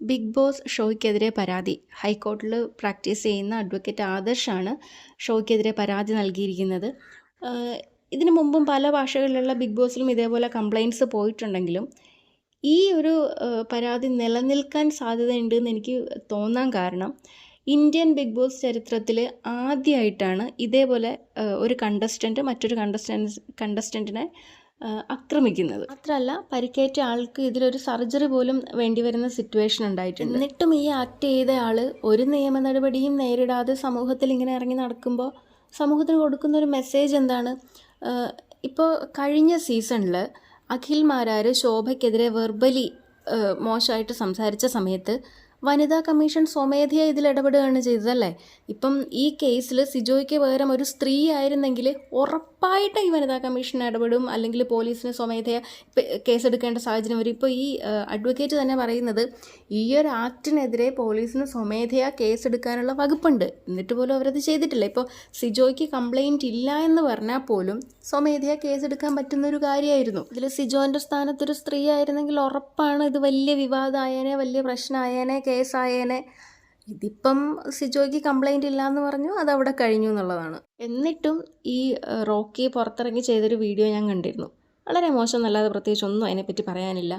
Big boss ഷോയ്ക്കെതിരെ പരാതി. ഹൈക്കോടതിയിൽ practice ചെയ്യുന്ന അഡ്വക്കേറ്റ് ആദർശാണ് ഷോയ്ക്കെതിരെ പരാതി നൽകിയിരിക്കുന്നത്. ഇതിനു മുമ്പും പല ഭാഷകളിലുള്ള ബിഗ് ബോസിലും ഇതേപോലെ കംപ്ലയിന്റ്സ് പോയിട്ടുണ്ടെങ്കിലും ഈ ഒരു പരാതി നിലനിൽക്കാൻ സാധ്യതയുണ്ട് എന്ന് എനിക്ക് തോന്നാൻ കാരണം ഇന്ത്യൻ ബിഗ് ബോസ് ചരിത്രത്തിൽ ആദ്യമായിട്ടാണ് ഇതേപോലെ ഒരു കണ്ടസ്റ്റന്റ് മറ്റൊരു കണ്ടസ്റ്റൻസ് കണ്ടസ്റ്റന്റിനെ ആക്രമിക്കുന്നത്. മാത്രമല്ല പരിക്കേറ്റ ആൾക്ക് ഇതിലൊരു സർജറി പോലും വേണ്ടി വരുന്ന സിറ്റുവേഷൻ ഉണ്ടായിട്ടുണ്ട്. എന്നിട്ടും ഈ ആക്ട് ചെയ്ത ആൾ ഒരു നിയമ നടപടിയും നേരിടാതെ സമൂഹത്തിൽ ഇങ്ങനെ ഇറങ്ങി നടക്കുമ്പോൾ സമൂഹത്തിന് കൊടുക്കുന്ന ഒരു മെസ്സേജ് എന്താണ്? ഇപ്പോൾ കഴിഞ്ഞ സീസണിൽ അഖിൽ മാരാർ ശോഭയ്ക്കെതിരെ വെർബലി മോശമായിട്ട് സംസാരിച്ച സമയത്ത് വനിതാ കമ്മീഷൻ സ്വമേധയാ ഇതിൽ ഇടപെടുകയാണ് ചെയ്തതല്ലേ ഇപ്പം ഈ കേസിൽ സിജോയ്ക്ക് പകരം ഒരു സ്ത്രീ ആയിരുന്നെങ്കിൽ ഉറപ്പായിട്ട് ഈ വനിതാ കമ്മീഷൻ ഇടപെടും അല്ലെങ്കിൽ പോലീസിന് സ്വമേധയാ കേസെടുക്കേണ്ട സാഹചര്യം വരും. ഇപ്പോൾ ഈ അഡ്വക്കേറ്റ് തന്നെ പറയുന്നത് ഈ ഒരു ആക്ടിനെതിരെ പോലീസിന് സ്വമേധയാ കേസെടുക്കാനുള്ള വകുപ്പുണ്ട്. എന്നിട്ട് പോലും അവരത് ചെയ്തിട്ടില്ല. ഇപ്പോൾ സിജോയ്ക്ക് കംപ്ലൈന്റ് ഇല്ല എന്ന് പറഞ്ഞാൽ പോലും സ്വമേധയാ കേസെടുക്കാൻ പറ്റുന്ന ഒരു കാര്യമായിരുന്നു ഇതിൽ സിജോന്റെ സ്ഥാനത്തൊരു സ്ത്രീ ആയിരുന്നെങ്കിൽ ഉറപ്പാണ് ഇത് വലിയ വിവാദമായേനെ വലിയ പ്രശ്നമായേനെ കേസായേനെ. ഇതിപ്പം സിജോയ്ക്ക് കംപ്ലൈന്റ് ഇല്ല എന്ന് പറഞ്ഞു അത് അവിടെ കഴിഞ്ഞു എന്നുള്ളതാണ്. എന്നിട്ടും ഈ റോക്കി പുറത്തിറങ്ങി ചെയ്തൊരു വീഡിയോ ഞാൻ കണ്ടിരുന്നു. വളരെ മോശം എന്നല്ലാതെ പ്രത്യേകിച്ച് ഒന്നും അതിനെപ്പറ്റി പറയാനില്ല.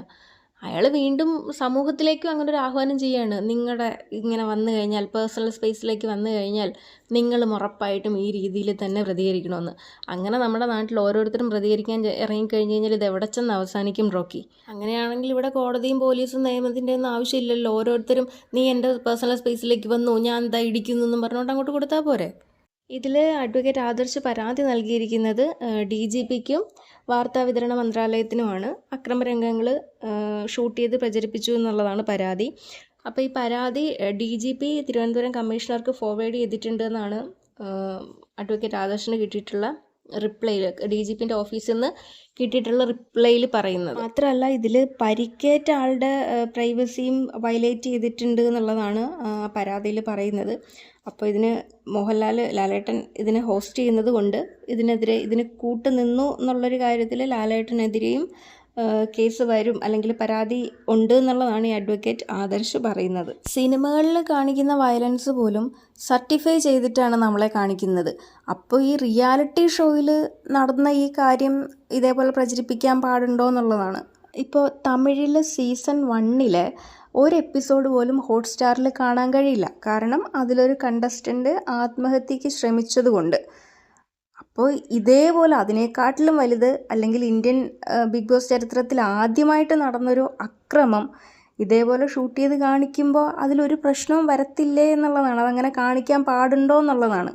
അയാൾ വീണ്ടും സമൂഹത്തിലേക്കും അങ്ങനെ ഒരു ആഹ്വാനം ചെയ്യാണ്. നിങ്ങളുടെ ഇങ്ങനെ വന്നു കഴിഞ്ഞാൽ പേഴ്സണൽ സ്പേസിലേക്ക് വന്നു കഴിഞ്ഞാൽ നിങ്ങൾ ഉറപ്പായിട്ടും ഈ രീതിയിൽ തന്നെ പ്രതികരിക്കണമെന്ന് അങ്ങനെ നമ്മുടെ നാട്ടിൽ ഓരോരുത്തരും പ്രതികരിക്കാൻ ഇറങ്ങിക്കഴിഞ്ഞ് കഴിഞ്ഞാൽ ഇത് എവിടെ ചെന്ന് അവസാനിക്കും റോക്കി? അങ്ങനെയാണെങ്കിൽ ഇവിടെ കോടതിയും പോലീസും നിയമത്തിന്റെ ഒന്നും ആവശ്യമില്ലല്ലോ. ഓരോരുത്തരും നീ എന്റെ പേഴ്സണൽ സ്പേസിലേക്ക് വന്നു ഞാൻ എന്താ ഇടിക്കുന്നു എന്നും പറഞ്ഞുകൊണ്ട് അങ്ങോട്ട് കൊടുത്താൽ പോരെ? ഇതിൽ അഡ്വക്കേറ്റ് ആദർശ് പരാതി നൽകിയിരിക്കുന്നത് ഡി ജി പിക്കും വാർത്താവിതരണ മന്ത്രാലയത്തിനുമാണ്. അക്രമരംഗങ്ങൾ ഷൂട്ട് ചെയ്ത് പ്രചരിപ്പിച്ചു എന്നുള്ളതാണ് പരാതി. അപ്പോൾ ഈ പരാതി ഡി ജി പി തിരുവനന്തപുരം കമ്മീഷണർക്ക് ഫോർവേഡ് ചെയ്തിട്ടുണ്ട് എന്നാണ് അഡ്വക്കേറ്റ് ആദർശിന് കിട്ടിയിട്ടുള്ള റിപ്ലൈയിൽ ഡി ജി പിന്റെ ഓഫീസിൽ നിന്ന് കിട്ടിയിട്ടുള്ള റിപ്ലൈയിൽ പറയുന്നത്. മാത്രമല്ല ഇതിൽ പരിക്കേറ്റ ആളുടെ പ്രൈവസിയും വയലേറ്റ് ചെയ്തിട്ടുണ്ട് എന്നുള്ളതാണ് പരാതിയിൽ പറയുന്നത്. അപ്പോൾ ഇതിന് മോഹൻലാൽ ലാലേട്ടൻ ഇതിനെ ഹോസ്റ്റ് ചെയ്യുന്നത് കൊണ്ട് ഇതിനെതിരെ ഇതിന് കൂട്ടുനിന്നു എന്നുള്ളൊരു കാര്യത്തിൽ ലാലേട്ടനെതിരെയും കേസ് വരും അല്ലെങ്കിൽ പരാതി ഉണ്ട് എന്നുള്ളതാണ് ഈ അഡ്വക്കേറ്റ് ആദർശ് പറയുന്നത്. സിനിമകളിൽ കാണിക്കുന്ന വയലൻസ് പോലും സർട്ടിഫൈ ചെയ്തിട്ടാണ് നമ്മളെ കാണിക്കുന്നത്. അപ്പോൾ ഈ റിയാലിറ്റി ഷോയിൽ നടന്ന ഈ കാര്യം ഇതേപോലെ പ്രചരിപ്പിക്കാൻ പാടുണ്ടോ എന്നുള്ളതാണ്. ഇപ്പോൾ തമിഴിൽ സീസൺ വണ്ണിലെ ഒരു എപ്പിസോഡ് പോലും ഹോട്ട്സ്റ്റാറിൽ കാണാൻ കഴിയില്ല. കാരണം അതിലൊരു കണ്ടസ്റ്റന്റ് ആത്മഹത്യയ്ക്ക് ശ്രമിച്ചതുകൊണ്ട്. അപ്പോൾ ഇതേപോലെ അതിനേക്കാട്ടിലും വലുത് അല്ലെങ്കിൽ ഇന്ത്യൻ ബിഗ് ബോസ് ചരിത്രത്തിൽ ആദ്യമായിട്ട് നടന്നൊരു അക്രമം ഇതേപോലെ ഷൂട്ട് ചെയ്ത് കാണിക്കുമ്പോൾ അതിലൊരു പ്രശ്നവും വരത്തില്ലേ എന്നുള്ളതാണ്. അതങ്ങനെ കാണിക്കാൻ പാടുണ്ടോ എന്നുള്ളതാണ്.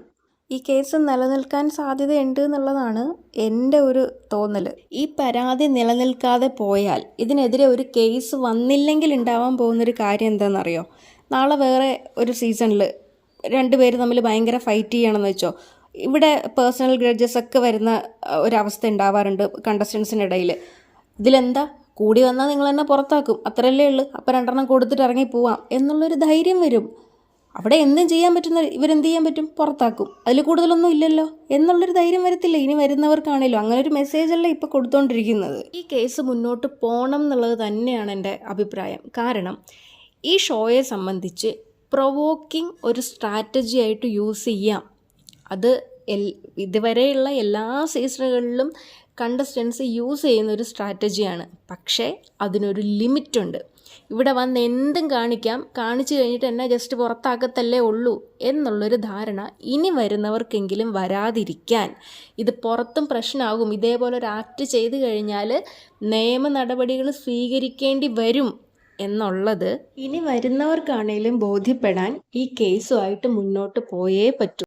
ഈ കേസ് നിലനിൽക്കാൻ സാധ്യതയുണ്ട് എന്നുള്ളതാണ് എന്റെ ഒരു തോന്നൽ. ഈ പരാതി നിലനിൽക്കാതെ പോയാൽ ഇതിനെതിരെ ഒരു കേസ് വന്നില്ലെങ്കിൽ ഉണ്ടാവാൻ പോകുന്നൊരു കാര്യം എന്താണെന്നറിയോ? നാളെ വേറെ ഒരു സീസണിൽ രണ്ടുപേര് തമ്മിൽ ഭയങ്കര ഫൈറ്റ് ചെയ്യണമെന്ന് വെച്ചോ? ഇവിടെ പേഴ്സണൽ ഗ്രഡ്ജസ് ഒക്കെ വരുന്ന ഒരവസ്ഥ ഉണ്ടാവാറുണ്ട് കണ്ടസ്റ്റൻസിന്റെ ഇടയിൽ ഇതിലെന്താ? കൂടി വന്നാൽ നിങ്ങൾ എന്നെ പുറത്താക്കും. അത്രയല്ലേ ഉള്ളൂ. അപ്പം രണ്ടെണ്ണം കൊടുത്തിട്ട് ഇറങ്ങി പോവാം എന്നുള്ളൊരു ധൈര്യം വരും. അവിടെ എന്തും ചെയ്യാൻ പറ്റുന്ന ഇവരെന്ത് ചെയ്യാൻ പറ്റും? പുറത്താക്കും. അതിൽ കൂടുതലൊന്നും ഇല്ലല്ലോ എന്നുള്ളൊരു ധൈര്യം വരത്തില്ല. ഇനി വരുന്നവർക്കാണേലും അങ്ങനെ ഒരു മെസ്സേജ് അല്ല ഇപ്പോൾ കൊടുത്തുകൊണ്ടിരിക്കുന്നത് ഈ കേസ് മുന്നോട്ട് പോകണം എന്നുള്ളത് തന്നെയാണ് എന്റെ അഭിപ്രായം. കാരണം ഈ ഷോയെ സംബന്ധിച്ച് പ്രൊവോക്കിംഗ് ഒരു സ്ട്രാറ്റജി ആയിട്ട് യൂസ് ചെയ്യാം. അത് എൽ ഇതുവരെയുള്ള എല്ലാ സീസണുകളിലും കണ്ടസ്റ്റൻസ് യൂസ് ചെയ്യുന്ന ഒരു സ്ട്രാറ്റജിയാണ്. പക്ഷേ അതിനൊരു ലിമിറ്റുണ്ട്. ഇവിടെ വന്ന് എന്തും കാണിക്കാം. കാണിച്ചു കഴിഞ്ഞിട്ട് എന്നെ ജസ്റ്റ് പുറത്താക്കത്തല്ലേ ഉള്ളൂ എന്നുള്ളൊരു ധാരണ ഇനി വരുന്നവർക്കെങ്കിലും വരാതിരിക്കാൻ. ഇത് പുറത്തും പ്രശ്നമാകും. ഇതേപോലെ ഒരു ആക്ട് ചെയ്തു കഴിഞ്ഞാൽ നിയമ നടപടികൾ സ്വീകരിക്കേണ്ടി വരും എന്നുള്ളത് ഇനി വരുന്നവർക്കാണേലും ബോധ്യപ്പെടാൻ ഈ കേസുമായിട്ട് മുന്നോട്ട് പോയേ പറ്റൂ.